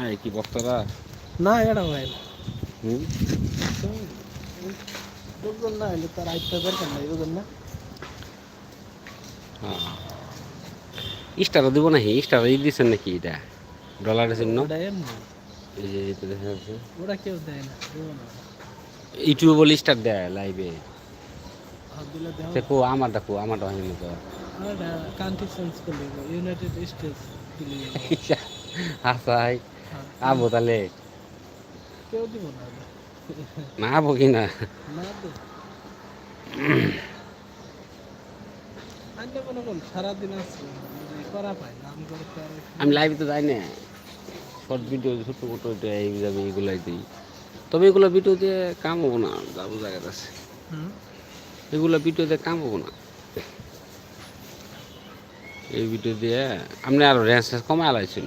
আয় কি বক্তারা? না এটা হয় না। হুম? লোকজন না হলে তার আইতে দরকার নাই বুঝলেন না? স্টারও দিব নাকি? স্টার ই দিচ্ছেন নাকি এটা? ডলারের জন্য? ওটা দেখা কেউ দেয় না ইউটিউবে বলে স্টার দেয় লাইভে। কো আমারটা কো আমারটা হয়নি তো। কান্ট্রি চেঞ্জ করলে ইউনাইটেড স্টেটস দিলে হাসাই। আবো তাহলে কেউ দিব না। না আবো কি না? মনে না আমি লাইভে তো যাই না। শর্ট ভিডিও ছোট এই যাবে এগুলাই দিই। তবে এগুলো ভিডিও দিয়ে কাম হব না যাব জায়গাতে আছে এগুলো ভিডিও দিয়ে কাম হব না। এই ভিডিও দিয়ে আপনি আরও র্যান্স কমে আলাইছেন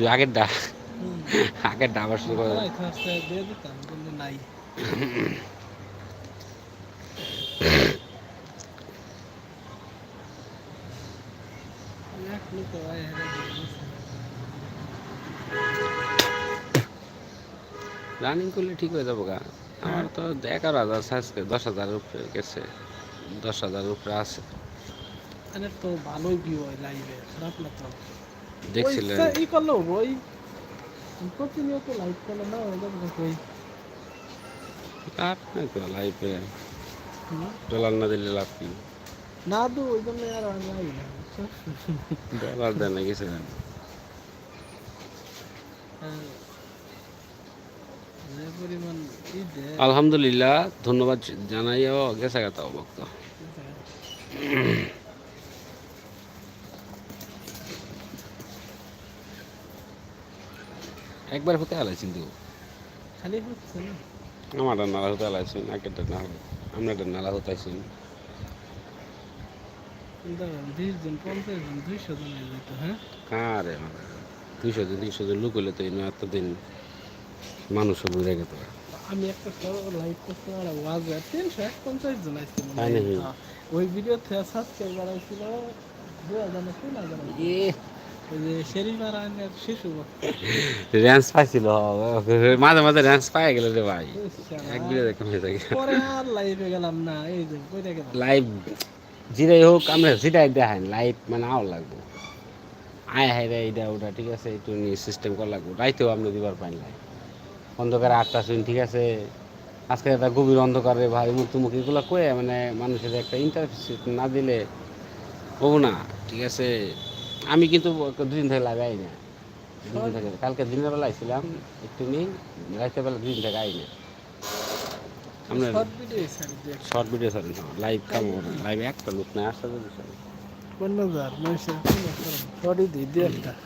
যে আগেরটা হুম আগেরটা আবার শুরু করে। রানিং করলে ঠিক হয়ে যাব গা। আমার তো এগারো হাজার সাজকে দশ হাজারের উপরে গেছে। দশ হাজারের উপরে আছে। এখানে তো ভালোই ভিউ হয় লাইভে খারাপ না তো? দেখছিলেন। ই করলেও ওই প্রতিনিয়ত লাইভ করলে না ওই যাবে কই? লাভ নাই তো হুম? ডলার না? দিলে লাভ কি? না দু ওই জন্য আর আই ডলার দেয় না কিছু দেয় না। হ্যাঁ। আলহামদুলিল্লাহ ধন্যবাদ জানাইও গেছে গা তাও ভক্ত। একবার হতে আলাইছেন তো খালি হচ্ছে না আমার নালা হতে আলাইছেন আগেরটা নালা আমরা নালা হতে আইছেন বিশ জন পঞ্চাশ জন দুইশো জন যেত হ্যাঁ কারে দুইশো জন তিনশো জন লোক হলে তো এই এতদিন মানুষও বুঝে গেত আমি একটা লাইভ করতে আর ওয়াজ তিনশো এক পঞ্চাশ জন আসছে তাই হয়। নাকি? হ্যাঁ। ওই ভিডিও থেকে সাবস্ক্রাইবার আসছিল দুই হাজার তিন হাজার র্যান্স পাইছিল মাঝে মাঝে র্যান্স পাই গেল রে ভাই। এক থাকে লাইভে গেলাম না এই যে লাইভ যেটাই হোক আমরা যেটাই দেখাই লাইভ মানে আও লাগবো। আয় হাই রে এইটা ওটা ঠিক আছে? একটু সিস্টেম করা লাগবো। রাইতেও আমরা দিবার পাই লাইভ অন্ধকারে আটটা শুন ঠিক আছে? আজকে একটা গভীর অন্ধকারে ভাই মুখ এগুলো কয়ে মানে মানুষের একটা ইন্টারফেস না দিলে ও না ঠিক আছে? আমি কিন্তু দুদিন থেকে লাগাই না। দুদিন থেকে কালকে দিনের বেলা আইছিলাম একটু নেই রাতের বেলা দুদিন থেকে আই না। আমরা শর্ট ভিডিও শর্ট ভিডিও ছাড়েন লাইভ কাম লাইভ একটা লোক না আসতে শর্টই দিই দিয়ে একটা।